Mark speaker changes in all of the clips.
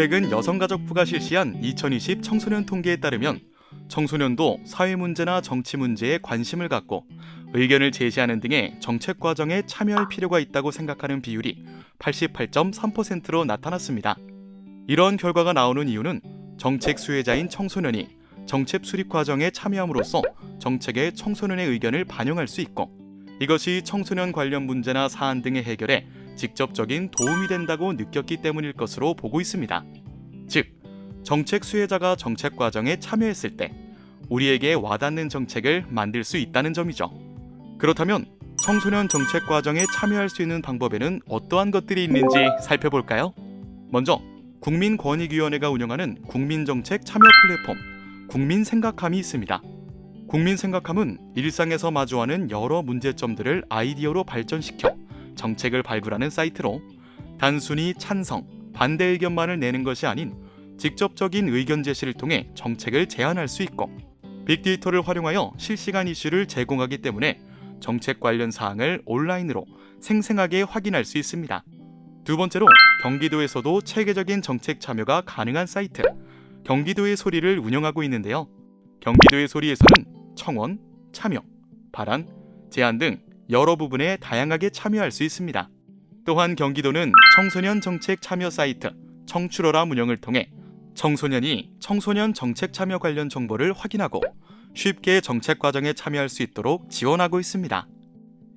Speaker 1: 최근 여성가족부가 실시한 2020 청소년 통계에 따르면 청소년도 사회 문제나 정치 문제에 관심을 갖고 의견을 제시하는 등의 정책 과정에 참여할 필요가 있다고 생각하는 비율이 88.3%로 나타났습니다. 이러한 결과가 나오는 이유는 정책 수혜자인 청소년이 정책 수립 과정에 참여함으로써 정책에 청소년의 의견을 반영할 수 있고 이것이 청소년 관련 문제나 사안 등의 해결에 직접적인 도움이 된다고 느꼈기 때문일 것으로 보고 있습니다. 즉, 정책 수혜자가 정책 과정에 참여했을 때 우리에게 와닿는 정책을 만들 수 있다는 점이죠. 그렇다면 청소년 정책 과정에 참여할 수 있는 방법에는 어떠한 것들이 있는지 살펴볼까요? 먼저 국민권익위원회가 운영하는 국민정책 참여 플랫폼 국민생각함이 있습니다. 국민생각함은 일상에서 마주하는 여러 문제점들을 아이디어로 발전시켜 정책을 발굴하는 사이트로 단순히 찬성, 반대 의견만을 내는 것이 아닌 직접적인 의견 제시를 통해 정책을 제안할 수 있고 빅데이터를 활용하여 실시간 이슈를 제공하기 때문에 정책 관련 사항을 온라인으로 생생하게 확인할 수 있습니다. 두 번째로 경기도에서도 체계적인 정책 참여가 가능한 사이트 경기도의 소리를 운영하고 있는데요. 경기도의 소리에서는 청원, 참여, 발안, 제안 등 여러 부분에 다양하게 참여할 수 있습니다. 또한 경기도는 청소년 정책 참여 사이트 청출어람 운영을 통해 청소년이 청소년 정책 참여 관련 정보를 확인하고 쉽게 정책 과정에 참여할 수 있도록 지원하고 있습니다.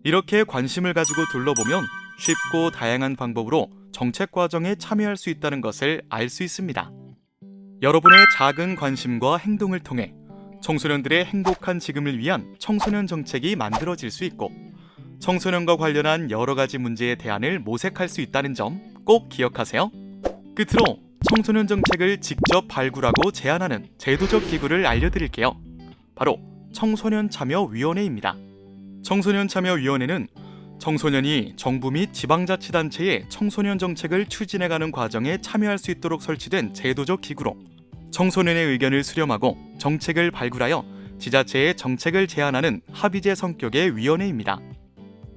Speaker 1: 이렇게 관심을 가지고 둘러보면 쉽고 다양한 방법으로 정책 과정에 참여할 수 있다는 것을 알 수 있습니다. 여러분의 작은 관심과 행동을 통해 청소년들의 행복한 지금을 위한 청소년 정책이 만들어질 수 있고 청소년과 관련한 여러 가지 문제의 대안을 모색할 수 있다는 점 꼭 기억하세요. 끝으로 청소년 정책을 직접 발굴하고 제안하는 제도적 기구를 알려드릴게요. 바로 청소년 참여위원회입니다. 청소년 참여위원회는 청소년이 정부 및 지방자치단체의 청소년 정책을 추진해가는 과정에 참여할 수 있도록 설치된 제도적 기구로 청소년의 의견을 수렴하고 정책을 발굴하여 지자체에 정책을 제안하는 합의제 성격의 위원회입니다.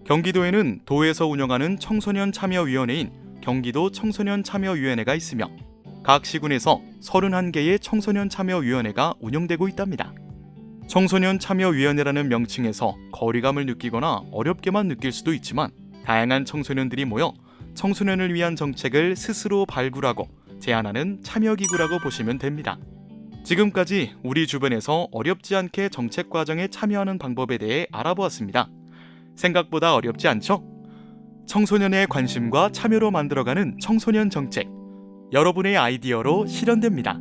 Speaker 1: 경기도에는 도에서 운영하는 청소년 참여위원회인 경기도 청소년 참여위원회가 있으며 각 시군에서 31개의 청소년 참여위원회가 운영되고 있답니다. 청소년 참여위원회라는 명칭에서 거리감을 느끼거나 어렵게만 느낄 수도 있지만 다양한 청소년들이 모여 청소년을 위한 정책을 스스로 발굴하고 제안하는 참여기구라고 보시면 됩니다. 지금까지 우리 주변에서 어렵지 않게 정책 과정에 참여하는 방법에 대해 알아보았습니다. 생각보다 어렵지 않죠? 청소년의 관심과 참여로 만들어가는 청소년 정책. 여러분의 아이디어로 실현됩니다.